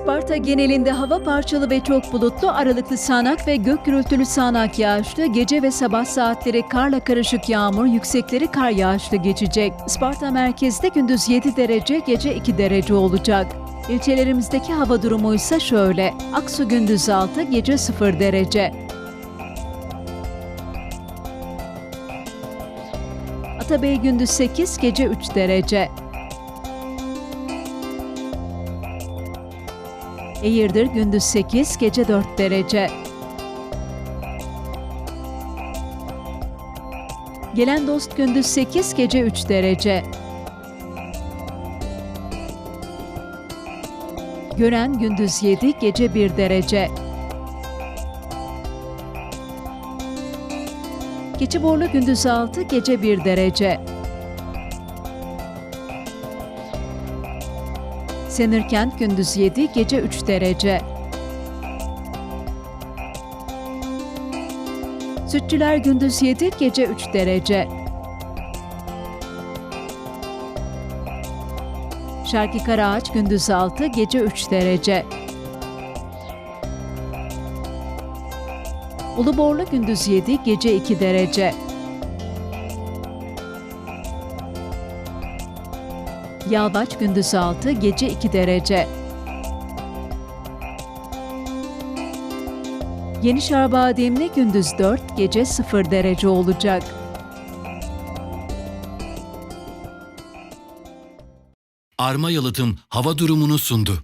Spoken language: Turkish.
Isparta genelinde hava parçalı ve çok bulutlu, aralıklı sağanak ve gök gürültülü sağanak yağışlı, gece ve sabah saatleri karla karışık yağmur, yüksekleri kar yağışlı geçecek. Isparta merkezde gündüz 7 derece, gece 2 derece olacak. İlçelerimizdeki hava durumu ise şöyle. Aksu gündüz 6, gece 0 derece. Atabey gündüz 8, gece 3 derece. Eğirdir gündüz 8, gece 4 derece. Gelen dost gündüz 8, gece 3 derece. Gören gündüz 7, gece 1 derece. Keçiborlu gündüz 6, gece 1 derece. Senirkent gündüz 7, gece 3 derece. Sütçüler gündüz 7, gece 3 derece. Şarkı Karaağaç gündüz 6, gece 3 derece. Uluborlu gündüz 7, gece 2 derece. Yalvaç gündüz 6, gece 2 derece. Yeni Şarbademli gündüz 4, gece 0 derece olacak. Arma Yalıtım hava durumunu sundu.